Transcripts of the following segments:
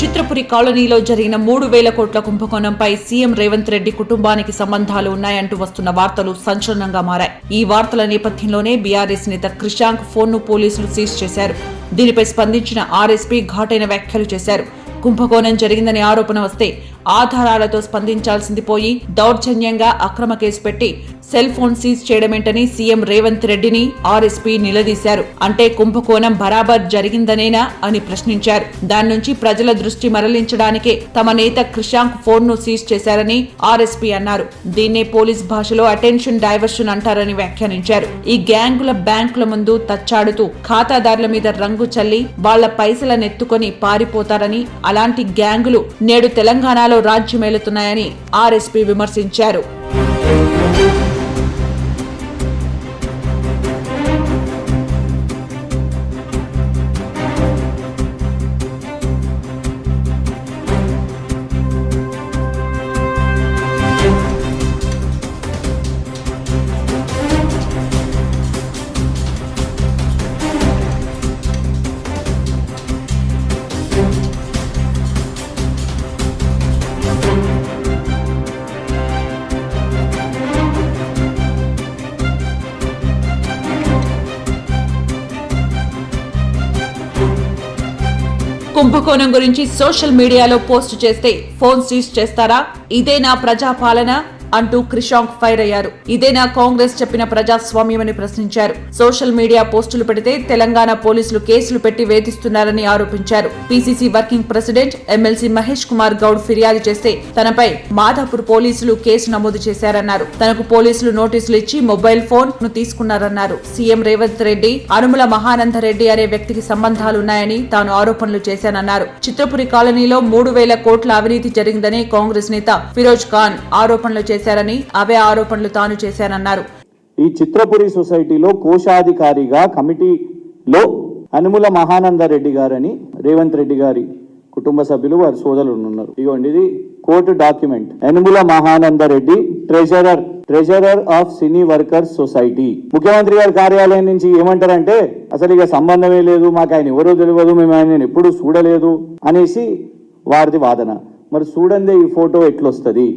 చిత్రపురి కాలనీలో జరిగిన మూడు వేల కోట్ల కుంభకోణంపై సీఎం రేవంత్ రెడ్డి కుటుంబానికి సంబంధాలు ఉన్నాయంటూ వస్తున్న వార్తలు సంచలనంగా మారాయి. ఈ వార్తల నేపథ్యంలోనే బీఆర్ఎస్ నేత క్రిషాంక్ ఫోన్ను పోలీసులు సీజ్ చేశారు. దీనిపై స్పందించిన ఆర్ఎస్పీ ఘాటైన వ్యాఖ్యలు చేశారు. కుంభకోణం జరిగిందనే ఆరోపణ వస్తే ఆధారాలతో స్పందించాల్సింది పోయి దౌర్జన్యంగా అక్రమ కేసు పెట్టి సెల్ ఫోన్ సీజ్ చేయడమేంటని సీఎం రేవంత్ రెడ్డిని ఆర్ఎస్పీ నిలదీశారు. అంటే కుంభకోణం బరాబర్ జరిగిందనేనా అని ప్రశ్నించారు. దాని నుంచి ప్రజల దృష్టి మరలించడానికే తమ నేత క్రిషాంక్ ఫోన్ను సీజ్ చేశారని ఆర్ఎస్పీ అన్నారు. దీన్నే పోలీస్ భాషలో అటెన్షన్ డైవర్షన్ అంటారని వ్యాఖ్యానించారు. ఈ గ్యాంగుల బ్యాంకుల ముందు తచ్చాడుతూ ఖాతాదారుల మీద రంగు చల్లి వాళ్ళ పైసలనెత్తుకొని పారిపోతారని అలాంటి గ్యాంగులు నేడు తెలంగాణలో రాజ్యమేలుతున్నాయని ఆర్ఎస్పీ విమర్శించారు. కుంభకోణం గురించి సోషల్ మీడియాలో పోస్ట్ చేస్తే ఫోన్ సీజ్ చేస్తారా? ఇదేనా ప్రజాపాలన. అంటూ క్రిషాంక్ ఫైర్ అయ్యారు. ఇదేనా కాంగ్రెస్ చెప్పిన ప్రజాస్వామ్యమని ప్రశ్నించారు. సోషల్ మీడియా పోస్టులు పెడితే తెలంగాణ పోలీసులు కేసులు పెట్టి వేధిస్తున్నారని ఆరోపించారు. PCC working president MLC Mahesh Kumar Goud ఫిర్యాదు చేస్తే తనపై మాధాపూర్ పోలీసులు కేసు నమోదు చేశారన్నారు. తనకు పోలీసులు నోటీసులు ఇచ్చి మొబైల్ ఫోన్ను తీసుకున్నారన్నారు. సీఎం రేవంత్ రెడ్డి అనుముల మహానంద రెడ్డి అనే వ్యక్తికి సంబంధాలున్నాయని తాను ఆరోపణలు చేశానన్నారు. చిత్రపురి కాలనీలో మూడు వేల కోట్ల అవినీతి జరిగిందని కాంగ్రెస్ నేత ఫిరోజ్ ఖాన్ ఆరోపణలు చేశారు. చేశారని అవే ఆరోపణలు తాను చేశానన్నారు. ఈ చిత్రపురి సొసైటీలో కోశాధికారిగా కమిటీలో అనుముల మహానంద రెడ్డి గారని రేవంత్ రెడ్డి గారి కుటుంబ సభ్యులు వారి సోదరులు ఉన్నారు. ఇగోండి ఇది court document. Anumula Mahananda Reddy treasurer treasurer of cine workers society. ముఖ్యమంత్రి గారి కార్యాలయం నుంచి ఏమంటారంటే అసలు ఇక సంబంధమే లేదు మాకు ఆయన ఎవరో తెలియదు మేము ఆయన ఎప్పుడు చూడలేదు అనేసి వారిది వాదన. మరి చూడందే ఈ ఫోటో ఎట్లొస్తుంది?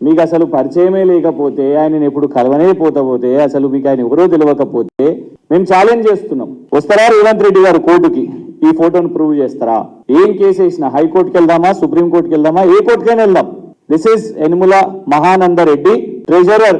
మీకు అసలు పరిచయమే లేకపోతే ఆయనను ఎప్పుడు కలవనే పోతపోతే అసలు మీకు ఆయన ఎవరో తెలియకపోతే మేము ఛాలెంజ్ చేస్తున్నాం. వస్తారా రేవంత్ రెడ్డి గారు కోర్టుకి? ఈ ఫోటోను ప్రూవ్ చేస్తారా? ఏం కేసు వేసినా? హైకోర్టుకి వెళ్దామా? సుప్రీం కోర్టుకి వెళ్దామా? ఏ కోర్టుకైనా వెళ్దాం. This is Enumula Mahananda Reddy treasurer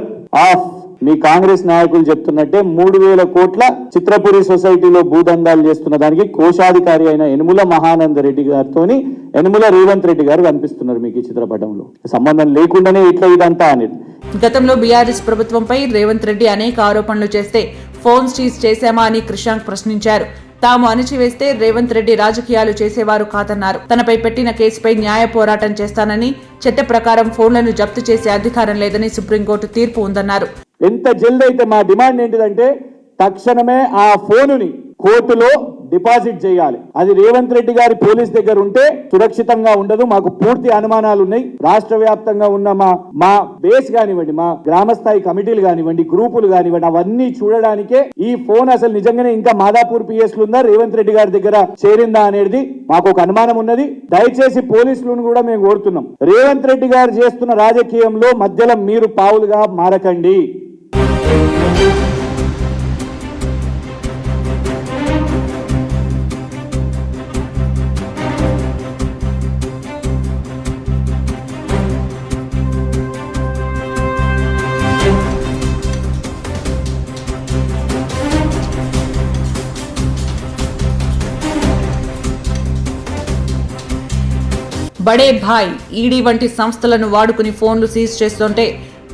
of మీ కాంగ్రెస్ నాయకులు చెప్తున్నట్టే మూడు వేల కోట్ల చిత్రపురి సొసైటీలో భూదందాలు చేస్తున్న దానికి కోశాధికారి అయిన యనుముల మహానంద రెడ్డి గారితోని యనుముల రేవంత్ రెడ్డి గారు కనిపిస్తున్నారు మీకు ఈ చిత్రపటంలో. సంబంధం లేకుండానే ఇట్లా ఇదంతా అనేది. గతంలో బీఆర్ఎస్ ప్రభుత్వంపై రేవంత్ రెడ్డి అనేక ఆరోపణలు చేస్తే ఫోన్ సీజ్ చేశామా అని క్రిషాంక్ ప్రశ్నించారు. తాము అణిచివేస్తే రేవంత్ రెడ్డి రాజకీయాలు చేసేవారు కాదన్నారు. తనపై పెట్టిన కేసుపై న్యాయ పోరాటం చేస్తానని చట్ట ప్రకారం ఫోన్లను జప్తు చేసే అధికారం లేదని సుప్రీంకోర్టు తీర్పు ఉందన్నారు. ఎంత జల్ది అయితే మా డిమాండ్ ఏంటిదంటే తక్షణమే ఆ ఫోనుని కోర్టులో డిపాజిట్ చేయాలి. అది రేవంత్ రెడ్డి గారి పోలీస్ దగ్గర ఉంటే సురక్షితంగా ఉండదు. మాకు పూర్తి అనుమానాలు ఉన్నాయి. రాష్ట్ర వ్యాప్తంగా ఉన్న మా మా బేస్ కానివ్వండి మా గ్రామస్థాయి కమిటీలు కానివ్వండి గ్రూపులు కానివ్వండి అవన్నీ చూడడానికే ఈ ఫోన్ అసలు నిజంగానే ఇంకా మాదాపూర్ పిఎస్ ఉందా? రేవంత్ రెడ్డి గారి దగ్గర చేరిందా అనేది మాకు ఒక అనుమానం ఉన్నది. దయచేసి పోలీసులను కూడా మేము కోరుతున్నాం. రేవంత్ రెడ్డి గారు చేస్తున్న రాజకీయంలో మధ్యలో మీరు పావులుగా మారకండి. బడే భాయ్ ఈడీ వంటి సంస్థలను వాడుకుని ఫోన్లు సీజ్ చేస్తుంటే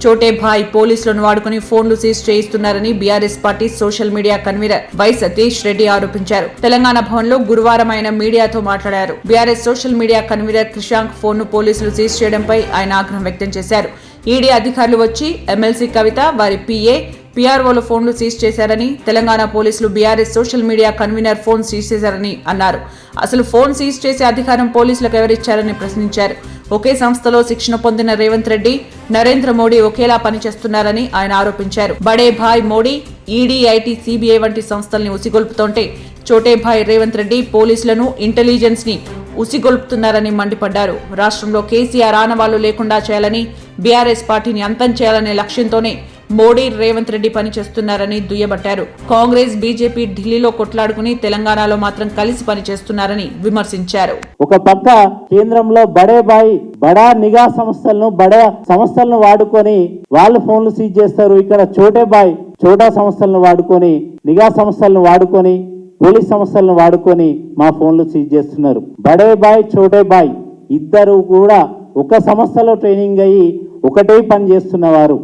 చోటే భాయ్ పోలీసులను వాడుకుని ఫోన్లు seize చేయిస్తున్నారని BRS party social media convener Y Satish Reddy ఆరోపించారు. తెలంగాణ భవన్లో గురువారం ఆయన మీడియాతో మాట్లాడారు. BRS social media convener Krishank ఫోన్ను పోలీసులు సీజ్ చేయడంపై ఆయన ఆగ్రహం వ్యక్తం చేశారు. ఈడీ అధికారులు వచ్చి ఎమ్మెల్సీ కవిత వారి పీఏ పీఆర్ఓలు ఫోన్లు సీజ్ చేశారని తెలంగాణ పోలీసులు BRS social media convener phone seize చేశారని అన్నారు. అసలు ఫోన్ సీజ్ చేసే అధికారం పోలీసులకు ఎవరిచ్చారని ప్రశ్నించారు. ఒకే సంస్థలో శిక్షణ పొందిన రేవంత్ రెడ్డి నరేంద్ర మోడీ ఒకేలా పనిచేస్తున్నారని ఆయన ఆరోపించారు. బడే భాయ్ మోడీ ఈడీ ఐటీ సిబిఐ వంటి సంస్థల్ని ఉసిగొల్పుతోంటే చోటే భాయ్ రేవంత్ రెడ్డి పోలీసులను ఇంటెలిజెన్స్ని ఉసిగొల్పుతున్నారని మండిపడ్డారు. రాష్ట్రంలో కేసీఆర్ ఆనవాళ్ళు లేకుండా చేయాలని బీఆర్ఎస్ పార్టీని అంతం చేయాలనే లక్ష్యంతోనే మోడీ రేవంత్ రెడ్డి పనిచేస్తున్నారని దుయ్యబట్టారు. కాంగ్రెస్ బీజేపీ ఢిల్లీలో కొట్లాడుకుని తెలంగాణలో మాత్రం కలిసి పనిచేస్తున్నారని విమర్శించారు. ఒక పక్క కేంద్రంలో బడే బాయ్ బడా నిఘా సంస్థలను బడా సంస్థలను వాడుకొని వాళ్ళు ఫోన్లు సీజ్ చేస్తారు. ఇక్కడ చోటే బాయ్ చోటా సంస్థలను వాడుకొని నిఘా సంస్థలను వాడుకొని పోలీస్ సంస్థలను వాడుకొని మా ఫోన్లు సీజ్ చేస్తున్నారు. బడే బాయ్ చోటే బాయ్ ఇద్దరు కూడా ఒక సంస్థలో ట్రైనింగ్ అయ్యి ఒకటే పని చేస్తున్నవారు.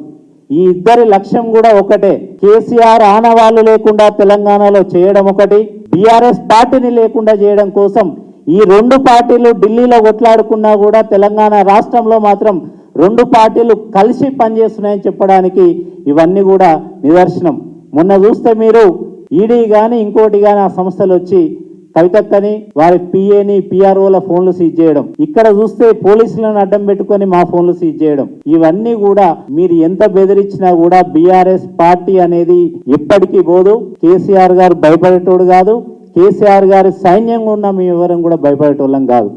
ఈ ఇద్దరి లక్ష్యం కూడా ఒకటే. కేసీఆర్ ఆనవాళ్ళు లేకుండా తెలంగాణలో చేయడం ఒకటి బీఆర్ఎస్ పార్టీని లేకుండా చేయడం కోసం ఈ రెండు పార్టీలు ఢిల్లీలో కొట్లాడుకున్నా కూడా తెలంగాణ రాష్ట్రంలో మాత్రం రెండు పార్టీలు కలిసి పనిచేస్తున్నాయని చెప్పడానికి ఇవన్నీ కూడా నిదర్శనం. మొన్న చూస్తే మీరు ఈడీ కానీ ఇంకోటి కానీ ఆ సంస్థలు వచ్చి కవితక్కని వారి పిఏని పిఆర్ఓల ఫోన్లు సీజ్ చేయడం. ఇక్కడ చూస్తే పోలీసులను అడ్డం పెట్టుకొని మా ఫోన్లు సీజ్ చేయడం. ఇవన్నీ కూడా మీరు ఎంత బెదిరించినా కూడా బీఆర్ఎస్ పార్టీ అనేది ఎప్పటికీ పోదు. కేసీఆర్ గారు భయపడేటోడు కాదు. కేసీఆర్ గారి సైన్యంగా ఉన్న మీ ఎవరం కూడా భయపడేటోళ్ళం కాదు.